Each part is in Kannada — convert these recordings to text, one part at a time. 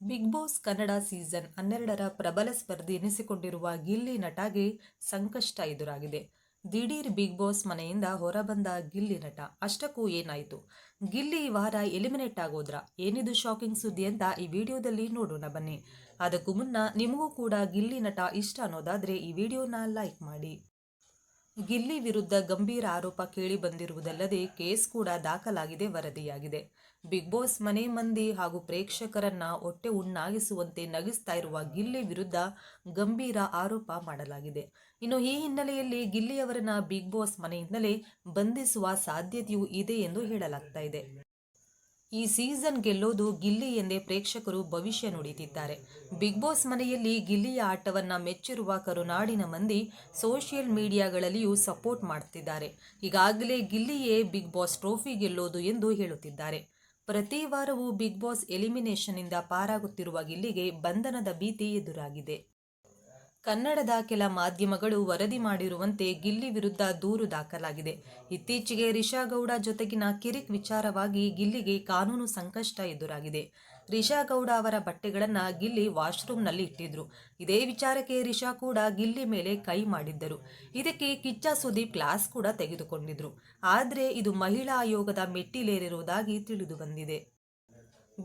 ಬಿಗ್ ಬಾಸ್ ಕನ್ನಡ ಸೀಸನ್ ಹನ್ನೆರಡರ ಪ್ರಬಲ ಸ್ಪರ್ಧಿ ಎನಿಸಿಕೊಂಡಿರುವ ಗಿಲ್ಲಿ ನಟಗೆ ಸಂಕಷ್ಟ ಎದುರಾಗಿದೆ. ದಿಢೀರ್ ಬಿಗ್ ಬಾಸ್ ಮನೆಯಿಂದ ಹೊರಬಂದ ಗಿಲ್ಲಿ ನಟ, ಅಷ್ಟಕ್ಕೂ ಏನಾಯಿತು? ಗಿಲ್ಲಿ ಈ ವಾರ ಎಲಿಮಿನೇಟ್ ಆಗೋದ್ರ? ಏನಿದು ಶಾಕಿಂಗ್ ಸುದ್ದಿ ಅಂತ ಈ ವಿಡಿಯೋದಲ್ಲಿ ನೋಡೋಣ ಬನ್ನಿ. ಅದಕ್ಕೂ ಮುನ್ನ ನಿಮಗೂ ಕೂಡ ಗಿಲ್ಲಿ ನಟ ಇಷ್ಟ ಅನ್ನೋದಾದರೆ ಈ ವಿಡಿಯೋನ ಲೈಕ್ ಮಾಡಿ. ಗಿಲ್ಲಿ ವಿರುದ್ಧ ಗಂಭೀರ ಆರೋಪ ಕೇಳಿ ಬಂದಿರುವುದಲ್ಲದೆ ಕೇಸ್ ಕೂಡ ದಾಖಲಾಗಿದೆ, ವರದಿಯಾಗಿದೆ. ಬಿಗ್ ಬಾಸ್ ಮನೆ ಮಂದಿ ಹಾಗೂ ಪ್ರೇಕ್ಷಕರನ್ನ ಹೊಟ್ಟೆ ಉಣ್ಣಾಗಿಸುವಂತೆ ನಗಿಸ್ತಾ ಇರುವ ಗಿಲ್ಲಿ ವಿರುದ್ಧ ಗಂಭೀರ ಆರೋಪ ಮಾಡಲಾಗಿದೆ. ಇನ್ನು ಈ ಹಿನ್ನೆಲೆಯಲ್ಲಿ ಗಿಲ್ಲಿಯವರನ್ನ ಬಿಗ್ ಬಾಸ್ ಮನೆಯಿಂದಲೇ ಬಂಧಿಸುವ ಸಾಧ್ಯತೆಯೂ ಇದೆ ಎಂದು ಹೇಳಲಾಗ್ತಾ ಈ ಸೀಸನ್ ಗೆಲ್ಲೋದು ಗಿಲ್ಲಿ ಎಂದೇ ಪ್ರೇಕ್ಷಕರು ಭವಿಷ್ಯ ನುಡಿದಿದ್ದಾರೆ ಬಿಗ್ ಬಾಸ್ ಮನೆಯಲ್ಲಿ ಗಿಲ್ಲಿಯ ಆಟವನ್ನ ಮೆಚ್ಚಿರುವ ಕರುನಾಡಿನ ಮಂದಿ ಸೋಷಿಯಲ್ ಮೀಡಿಯಾಗಳಲ್ಲಿಯೂ ಸಪೋರ್ಟ್ ಮಾಡ್ತಿದ್ದಾರೆ. ಈಗಾಗಲೇ ಗಿಲ್ಲಿಯೇ ಬಿಗ್ ಬಾಸ್ ಟ್ರೋಫಿ ಗೆಲ್ಲೋದು ಎಂದು ಹೇಳುತ್ತಿದ್ದಾರೆ. ಪ್ರತಿ ವಾರವೂ ಬಿಗ್ ಬಾಸ್ ಎಲಿಮಿನೇಷನ್ನಿಂದ ಪಾರಾಗುತ್ತಿರುವ ಗಿಲ್ಲಿಗೆ ಬಂಧನದ ಭೀತಿ ಎದುರಾಗಿದೆ. ಕನ್ನಡದ ಕೆಲ ಮಾಧ್ಯಮಗಳು ವರದಿ ಮಾಡಿರುವಂತೆ ಗಿಲ್ಲಿ ವಿರುದ್ಧ ದೂರು ದಾಖಲಾಗಿದೆ. ಇತ್ತೀಚೆಗೆ ರಿಷಾ ಗೌಡ ಜೊತೆಗಿನ ಕಿರಿಕ್ ವಿಚಾರವಾಗಿ ಗಿಲ್ಲಿಗೆ ಕಾನೂನು ಸಂಕಷ್ಟ ಎದುರಾಗಿದೆ. ರಿಷಾ ಗೌಡ ಅವರ ಬಟ್ಟೆಗಳನ್ನು ಗಿಲ್ಲಿ ವಾಶ್ರೂಮ್ನಲ್ಲಿ ಇಟ್ಟಿದ್ರು. ಇದೇ ವಿಚಾರಕ್ಕೆ ರಿಷಾ ಕೂಡ ಗಿಲ್ಲಿ ಮೇಲೆ ಕೈ ಮಾಡಿದ್ದರು. ಇದಕ್ಕೆ ಕಿಚ್ಚ ಸುದೀಪ್ ಕ್ಲಾಸ್ ಕೂಡ ತೆಗೆದುಕೊಂಡಿದ್ರು. ಆದರೆ ಇದು ಮಹಿಳಾ ಆಯೋಗದ ಮೆಟ್ಟಿಲೇರಿರುವುದಾಗಿ ತಿಳಿದು ಬಂದಿದೆ.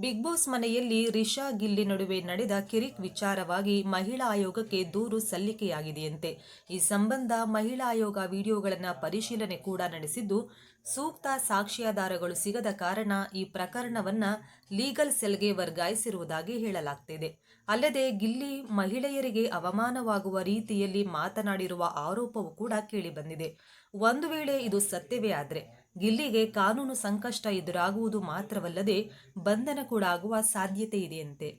ಬಿಗ್ ಬಾಸ್ ಮನೆಯಲ್ಲಿ ರಿಷಾ ಗಿಲ್ಲಿ ನಡುವೆ ನಡೆದ ಕಿರಿಕ್ ವಿಚಾರವಾಗಿ ಮಹಿಳಾ ಆಯೋಗಕ್ಕೆ ದೂರು ಸಲ್ಲಿಕೆಯಾಗಿದೆಯಂತೆ. ಈ ಸಂಬಂಧ ಮಹಿಳಾ ಆಯೋಗ ವಿಡಿಯೋಗಳನ್ನು ಪರಿಶೀಲನೆ ಕೂಡ ನಡೆಸಿದ್ದು, ಸೂಕ್ತ ಸಾಕ್ಷ್ಯಾಧಾರಗಳು ಸಿಗದ ಕಾರಣ ಈ ಪ್ರಕರಣವನ್ನ ಲೀಗಲ್ ಸೆಲ್ಗೆ ವರ್ಗಾಯಿಸಿರುವುದಾಗಿ ಹೇಳಲಾಗ್ತಿದೆ. ಅಲ್ಲದೆ ಗಿಲ್ಲಿ ಮಹಿಳೆಯರಿಗೆ ಅವಮಾನವಾಗುವ ರೀತಿಯಲ್ಲಿ ಮಾತನಾಡಿರುವ ಆರೋಪವೂ ಕೂಡ ಕೇಳಿಬಂದಿದೆ. ಒಂದು ವೇಳೆ ಇದು ಸತ್ಯವೇ ಆದರೆ ಗಿಲ್ಲಿಗೆ ಕಾನೂನು ಸಂಕಷ್ಟ ಎದುರಾಗುವುದು ಮಾತ್ರವಲ್ಲದೆ ಬಂಧನ ಕೂಡ ಆಗುವ ಸಾಧ್ಯತೆ ಇದೆಯಂತೆ.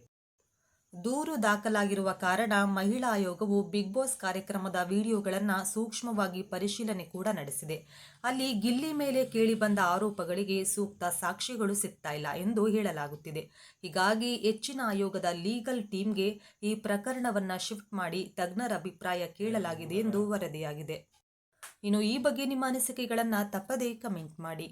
ದೂರು ದಾಖಲಾಗಿರುವ ಕಾರಣ ಮಹಿಳಾ ಆಯೋಗವು ಬಿಗ್ ಬಾಸ್ ಕಾರ್ಯಕ್ರಮದ ವಿಡಿಯೋಗಳನ್ನು ಸೂಕ್ಷ್ಮವಾಗಿ ಪರಿಶೀಲನೆ ಕೂಡ ನಡೆಸಿದೆ. ಅಲ್ಲಿ ಗಿಲ್ಲಿ ಮೇಲೆ ಕೇಳಿಬಂದ ಆರೋಪಗಳಿಗೆ ಸೂಕ್ತ ಸಾಕ್ಷಿಗಳು ಸಿಗ್ತಾ ಇಲ್ಲ ಎಂದು ಹೇಳಲಾಗುತ್ತಿದೆ. ಹೀಗಾಗಿ ಹೆಚ್ಚಿನ ಆಯೋಗದ ಲೀಗಲ್ ಟೀಮ್ಗೆ ಈ ಪ್ರಕರಣವನ್ನು ಶಿಫ್ಟ್ ಮಾಡಿ ತಜ್ಞರ ಅಭಿಪ್ರಾಯ ಕೇಳಲಾಗಿದೆ ಎಂದು ವರದಿಯಾಗಿದೆ. ಇನ್ನು ಈ ಬಗ್ಗೆ ನಿಮ್ಮ ಅನಿಸಿಕೆಗಳನ್ನು ತಪ್ಪದೇ ಕಮೆಂಟ್ ಮಾಡಿ.